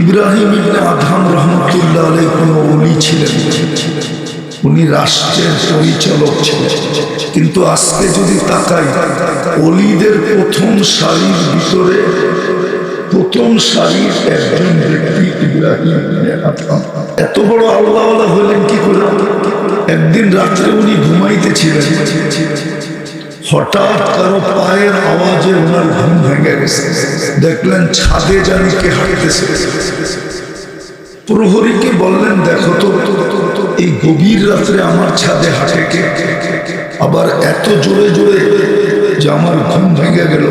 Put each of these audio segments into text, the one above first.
ইব্রাহিম ইবনে Adham রহমতুল্লাহ আলাই কোনো অলি ছিলেন উনি রাষ্ট্রের পরিচালক ছিলেন। কিন্তু আজকে যদি তাকাই অলিদের প্রথম সারির ভিতরে প্রথম সারির একজন ব্যক্তি ইব্রাহিম এত বড় আল্লাহ হলেন কি করে? একদিন রাত্রে উনি ঘুমাইতেছিলেন। হঠাৎ কারও পায়ের আওয়াজে ওনার ঘুম ভেঙে গেছে। দেখলেন ছাদে জানি কে হাঁটতেছে। প্রহরীকে বললেন, দেখো তো, এই গভীর রাত্রে আমার ছাদে হাঁটে কে? আবার এত জোরে জোরে যে আমার ঘুম ভেঙে গেল।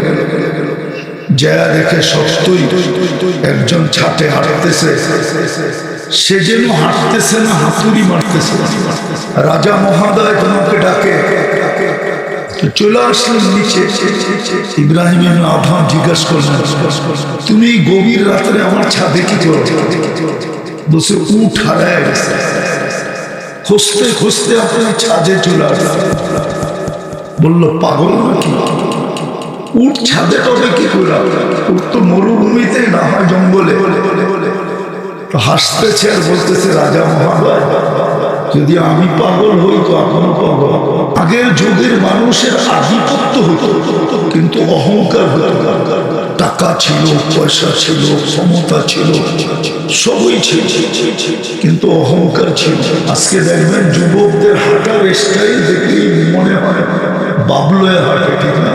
যা দেখে সত্যই একজন ছাটে হাঁটতেছে। সে যেন হাঁটতেছে না, হাতুড়ি মারতেছে। রাজা মহাদয় তোমাকে ডাকে চলে আসলেন নিচে। জিজ্ঞাসা করলেন, তুমি গভীর রাত্রে আমার ছাদে কি বসে উঠ, হারায় গেছে। খুঁজতে খুঁজতে আপনি ছাদে চলে আসলেন। বলল, পাগল নাকি? উঠ, ছাদে তবে কি করে উঠ তো মরুভূমিতে না হয় জঙ্গলে। হাসতেছে আর বলতেছে, রাজা মহাদয় যদি আমি পাগল হই তো এখনও পাগল আগের যুগের মানুষের আধিপত্য হতো কিন্তু অহংকার টাকা ছিল, পয়সা ছিল, ক্ষমতা ছিল, সবই ছিল। কিন্তু অহংকার ছিল। আজকে দেখবেন যুবকদের হাঁটার স্টাইল দেখলেই মনে হয় বাবলয়ে হাঁটে, ঠিক না?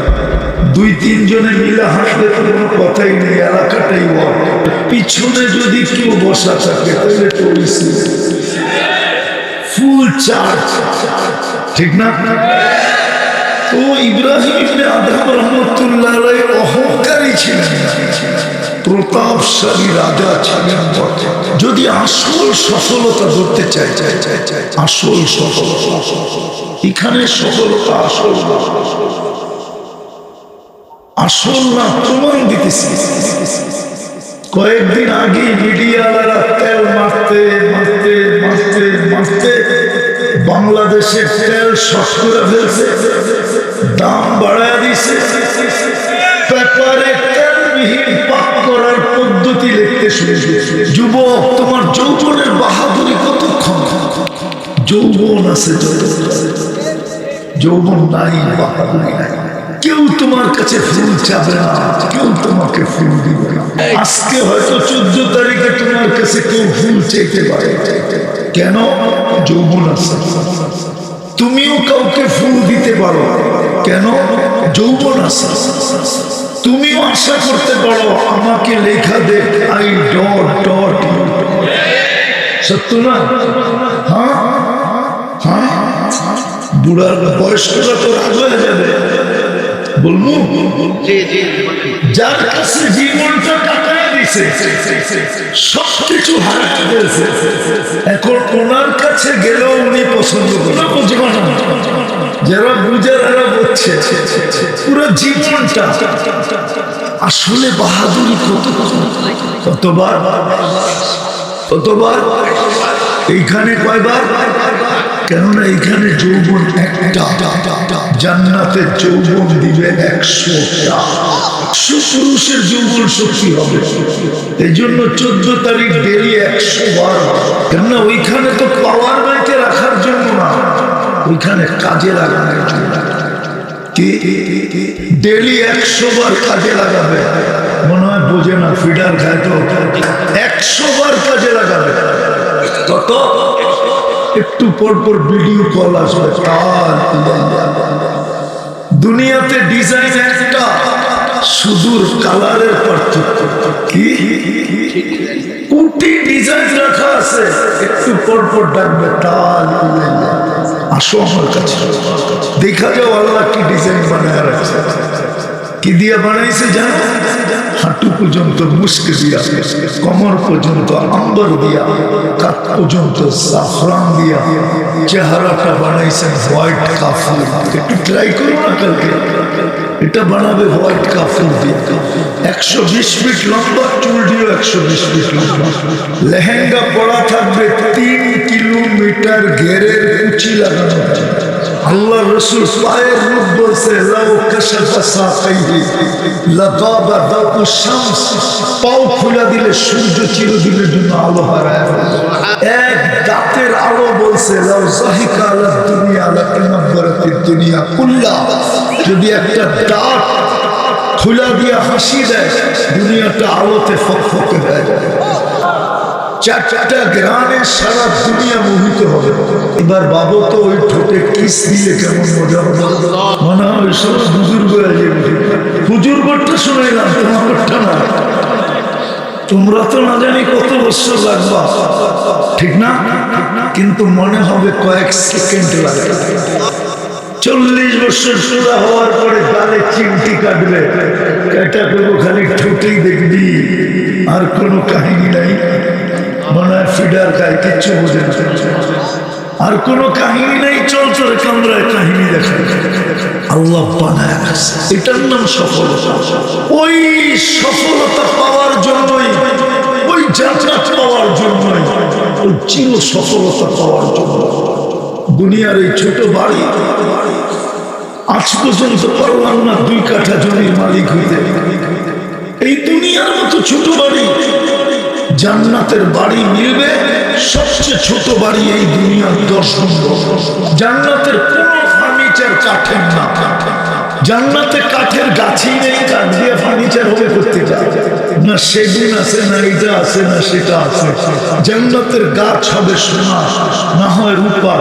দুই, তিনজনে মিলে হাঁটলে তো কোনো কথাই নেই, এলাকাটাই পিছনে যদি কেউ বসা থাকে, তাহলে ফুল চার্জ ঠিক না? তো ইব্রাহিম ইবনে আদম রহমতুল্লাহ অহংকারী ছিলেন। প্রতাপশালী রাজা ছিলেন যদি আসল সফলতা ধরতে চাই চাই চাই চাই আসল সফলতা। এখানে সফলতা আসল আসল না প্রমাণ দিতেছি। কয়েকদিন আগে মিডিয়াওয়ালা তেল মারতে মারতে বাংলাদেশের তেল করে ফেলছে, দাম বাড়ায় দিছে। পেপারে তেলবিহীন পাক করার পদ্ধতি লিখতে শুরু। যুবক, তোমার যৌবনের বাহাদুরি কতক্ষণ? যৌবন আছে। যৌবন নাই, বাহাদুরি নাই। কেউ তোমার কাছে ফুল চাবে না, কেউ তোমাকে ফুল দিবে না। আজকে হয়তো চোদ্দ তারিখে তোমার কাছে কেউ ফুল চাইতে পারে। কেন? যৌবন আছে। তুমিও কাউকে ফুল দিতে পারো। কেন? যৌবন আছে। তুমিও আশা করতে পারো আমাকে লেখা দে আই ডট ডট সত্য না? হ্যাঁ? হ্যাঁ? বুড়ার বয়স্করা তো রাগ হয়ে যাবে। বলব? যার কাছে জীবনটা দিছে সব কিছু হারাতে এখন ওনার কাছে গেলেও উনি পছন্দ করেন যারা বুঝে তারা পুরো জীবনটা আসলে বাহাদুরি কত। কতবার কতবার, এইখানে কয়বার? কেননা এইখানে যৌবন একটা। জান্নাতে যৌবন দিবে একশোটা। পুরুষের যৌবন শক্তি হবে। এই জন্য চোদ্দ তারিখ দেরি একশো বার। কেননা ওইখানে তো পাওয়ার ব্যাংকে রাখার জন্য না, ওইখানে কাজে লাগানোর জন্য। কি? ডেলি একশো বার কাজে লাগাবে। মনে হয় বোঝে না, ফিডার খায় তো। একশো বার কাজে লাগাবে। কত? একটু পর পর ভিডিও কল আসবে। দুনিয়াতে ডিজাইন একটা। সুদূর কালারের পার্থক্য। কি? কোটি ডিজাইন রাখা আছে, একটু পর পর ডাকবে তাল আসো আমার কাছে। দেখা যাও আল্লাহ কি ডিজাইন বানায় রাখছে। কি দিয়ে বানাইছে জানো? হাঁটু পর্যন্ত মুস্ক দিয়া, কমর পর্যন্ত আম্বর দিয়া, কাত পর্যন্ত সাফরান দিয়া চেহারাটা বানাইছেন হোয়াইট কাফুর একটু ট্রাই করো না কালকে। এটা বানাবে হোয়াইট কাফুর দিয়ে। একশো বিশ ফিট লম্বা, চুল দিও একশো বিশ ফিট লম্বা। লেহেঙ্গা পরা থাকবে তিন কিলোমিটার ঘেরের কুচি লাগানো। আল্লাহ রসুল পায়ের রূপ বলছে পাও খুলে দিলে সূর্য চিরদিনের জন্য আলো হারায়। এক দাঁতের আলো বলছে দুনিয়া কুল্লা যদি একটা দাঁত খুলা দিয়ে হাসি দেয়, দুনিয়াটা আলোতে ফকফকে যায় চারটা গ্রামে সারা দুনিয়া মোহিত হবে। এবার বাবু তো ওই ঠোঁটে কিস দিলে কেমন মজা হবে? মনে হয় সব বুজুর্গ বুজুর্গটা শুনাইলাম তোমারটা না। তোমরা তো না জানি কত বছর লাগবা। ঠিক না? কিন্তু মনে হবে কয়েক সেকেন্ড লাগবে চল্লিশ বছর পুরা হওয়ার পরে তাহলে চিমটি কাটবে। এটা করব খালি ঠোঁটেই দেখবি। আর কোনো কাহিনী নাই। ফিডার খায় কিচ্ছু বোঝে না। আর কোনো কাহিনী নেই চল চলে কামরায় কাহিনী দেখা। আল্লাহ বানায় এটার নাম সফলতা। ওই সফলতা পাওয়ার জন্যই, ওই জান্নাত পাওয়ার জন্যই, ওই চির সফলতা পাওয়ার জন্য দুনিয়ার এই ছোট বাড়ি আজ পর্যন্ত পারলাম না দুই কাঠা জমির মালিক হইতে। এই দুনিয়ার মতো ছোট বাড়ি জান্নাতের বাড়ি মিলবে, সবচেয়ে ছোট বাড়ি এই দুনিয়ার দশ নম্বর। জান্নাতের কোনো ফার্নিচার কাঠের না। জান্নাতে কাঠের গাছই নেই, কাঠ দিয়ে ফার্নিচার হবে করতে না সেগুন আছে, না এটা আছে, না সেটা আছে। জান্নাতের গাছ হবে সোনা, না হয় রূপা,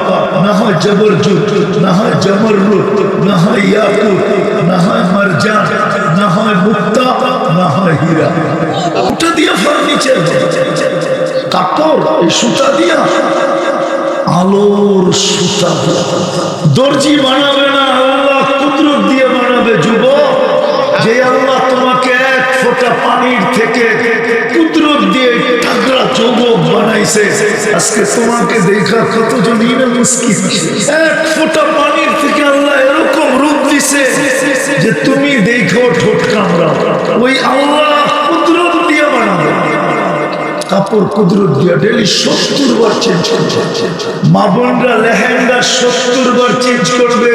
না হয় জবরজুত, না হয় জমররুত না হয় ইয়াকুত, না হয় মারজান। হয় মুক্তা, না হয় হীরা। ওটা দিয়ে ফার্নিচার কাপড়, এই সুতা দিয়া আলোর সুতা দর্জি বানাবে না, আল্লাহ কুদরত দিয়ে বানাবে যুব যে আল্লাহ তোমাকে এক ফোঁটা পানির থেকে কুদরত দিয়ে টাকরা চৌবক বানাইছে, আজকে তোমাকে দেখা কতজনই না মুশকিল এক ফোঁটা পানির থেকে আল্লাহ এরকম রূপ দিছে। যে তুমি দেখো ঠোঁট কামড়া ওই আল্লাহ কুদরত দিয়ে বানাবে। কাপড় কুদরত দিয়ে, ডেলি সত্তর বার চেঞ্জ করবে। মা বোনরা, লেহেঙ্গা সত্তর বার চেঞ্জ করবে।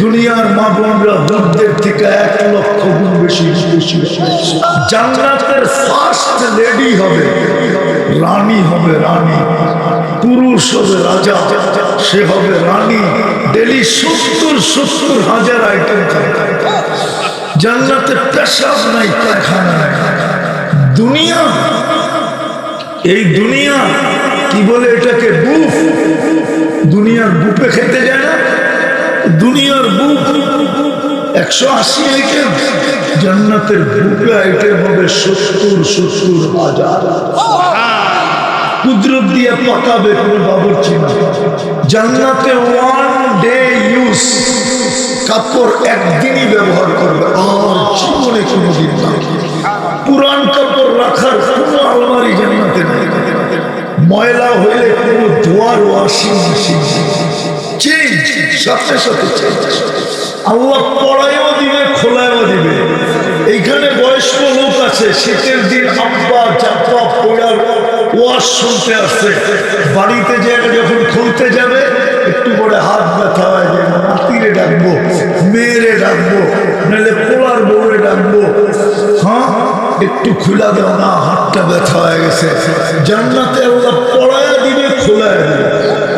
দুনিয়ার মা বোনরা দুধের থেকে এক লক্ষ গুণ বেশি বেশি জান্নাতের ফার্স্ট লেডি হবে, রানী হবে রানী, পুরুষ হবে রাজা, সে হবে রানী। ডেলি সত্তর সত্তর হাজার আইটেম জান্নাতে পেশাব নাই, পায়খানা নাই। দুনিয়া, এই দুনিয়া, কি বলে এটাকে বুফ দুনিয়ার বুপে খেতে যায় না? দুনিয়ার বুক একশো আশি আইটেম জান্নাতের বুকে আইটেম হবে সত্তর সত্তর হাজার। কুদরত দিয়ে পাকাবে কোনো জান্নাতে ওয়ান ডে ইউজ কাপড় একদিনই ব্যবহার সাথে সাথে আল্লাহ পড়ায়ও দিবে খোলায়ও দিবে। এইখানে বয়স্ক লোক আছে, শীতের দিন আব্বা চাপা পোড়ার ওয়াশ শুনতে আসছে বাড়িতে যে যখন খুলতে যাবে, একটু করে হাত ব্যথা হয়ে যায় নাতিরে ডাকবো, মেয়েরে ডাকবো, নাহলে পোলার বউরে ডাকবো। হ্যাঁ? একটু খোলা দাও না, হাতটা ব্যথা হয়ে গেছে। জান্নাতে আল্লাহ পড়ায় দিবে খোলায় দিবে।